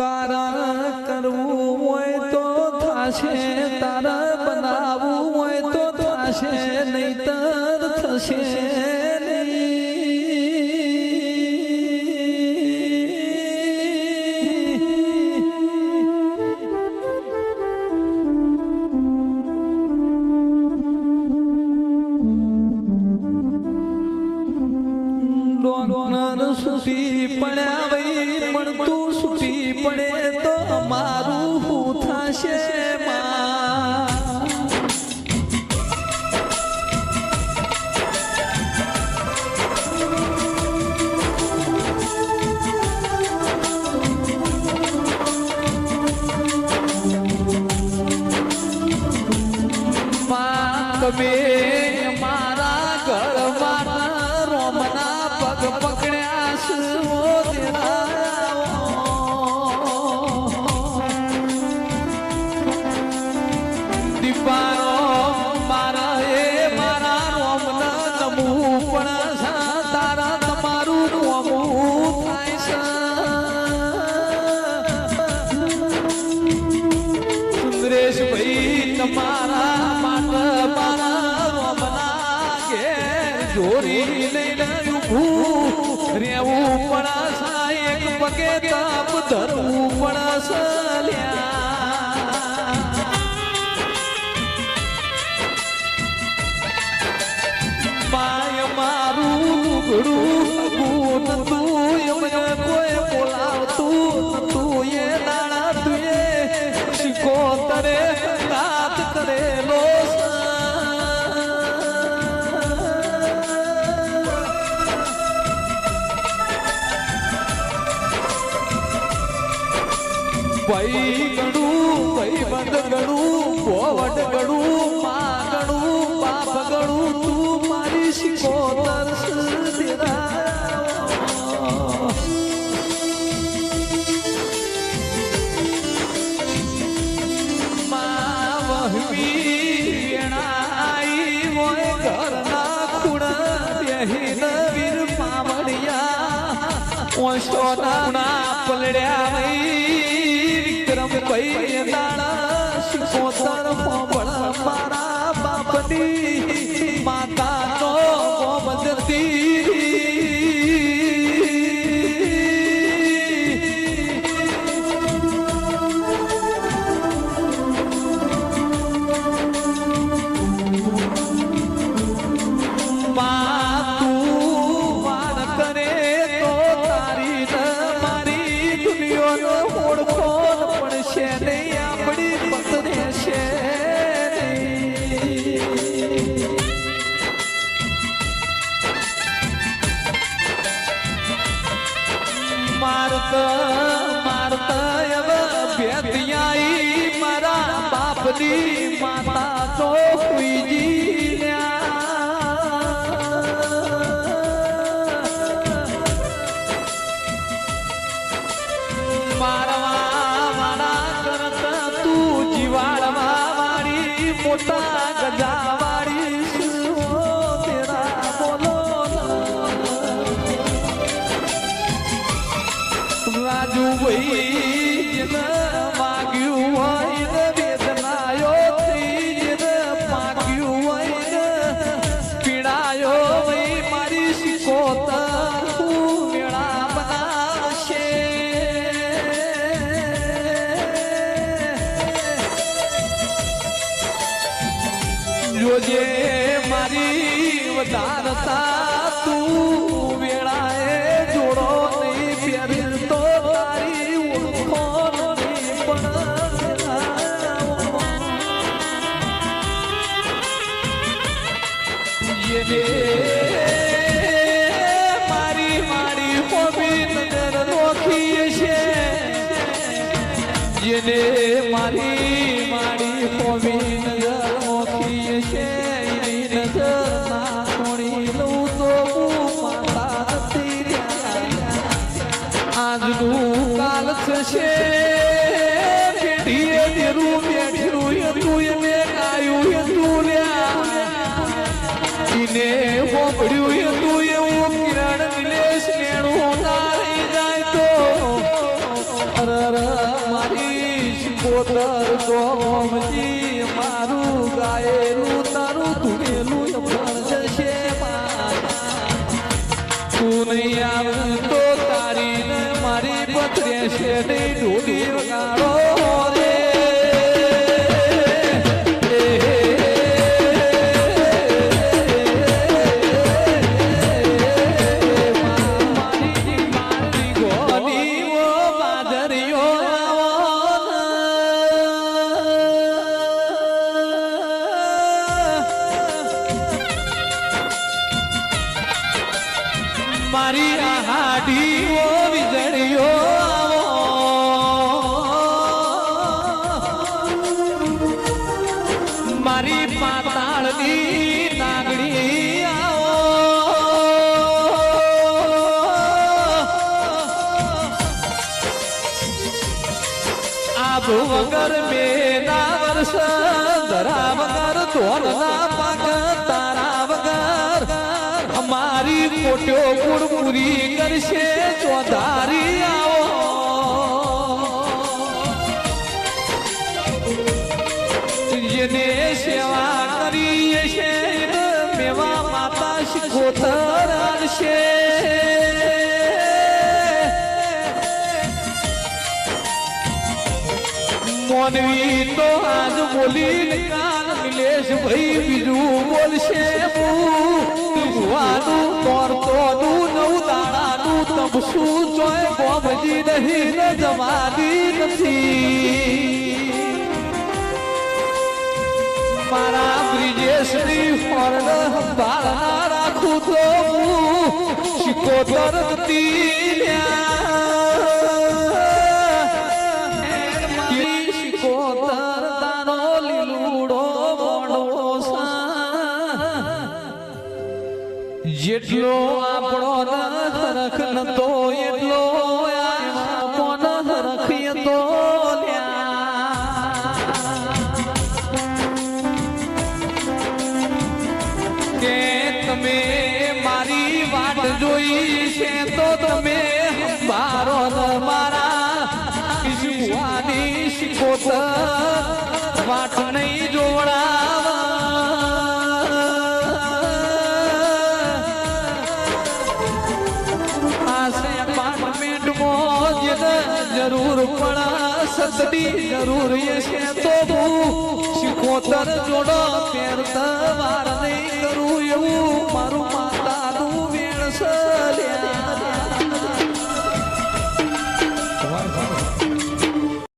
તારા કરવું હોય તો થાશે તારા બનાવવું હોય તો થાશે નહીતર થશે. સુટી પડે તો મારું હું થશે તમે તમારા માટે મારા રોમના જોરી લઈને ઊભું પણ સાય એક પગે તાપ ધરવું પણ સલ્યા પાય મારું લુગડું ગુણ તું એમ કોઈ ભાઈ ગણું ભાઈ બંધ ગણું પોવટ ગણું મા ગણું બાપ ગણું તું મારી શીખો તરસ તેરા માં aí. પડશે Sports Talk. જોજે મારી વધારતા તું વેળાએ જોડો નહીં પહેરીર તો તારી ઓળખો પણ મારી મારી હોબી નજર નોખી છે જેને મારી મારી હોબી થશે પેઢીએ દેરું બેઠ્યું હતું. એને ગાયું હતું ઈને હોંભળ્યું હતું એવું કિરણ નિલેશ ના જાય તો અરે મારી પોતર મારું પાતાળની નાગડી આવો. આબ વગર મેના વર્ષ ધરા ધોરના પાક, તારા વગર. અમારી મોટ્યો ગુણ પૂરી કરશે, ચોધારી આવો. જેને સેવા કરીએ છે મેવા માતા શીખોતર છે. મોનવી તો આજ બોલી કાન નિલેશ ભાઈ બીજું બોલશે ભગવાનું તોરતોનું નવ દાડાનું તમશું જોય ગોમજી નહીં ને જવાની નથી. ફોર્ન સંભાળના રાખું તો હું શિકોતર જેટલો આપણો રખ નતો એટલો ઈશુવાની શીખોતર વાટ નહીં જોવડાવા આશે અપાર્ટમેન્ટમાં જરૂર પડા, સતડી જરૂર છે તો હું શીખોતર જોડો પહેરતા, વાર નહીં કરું એવું મારું માતાનું વેણ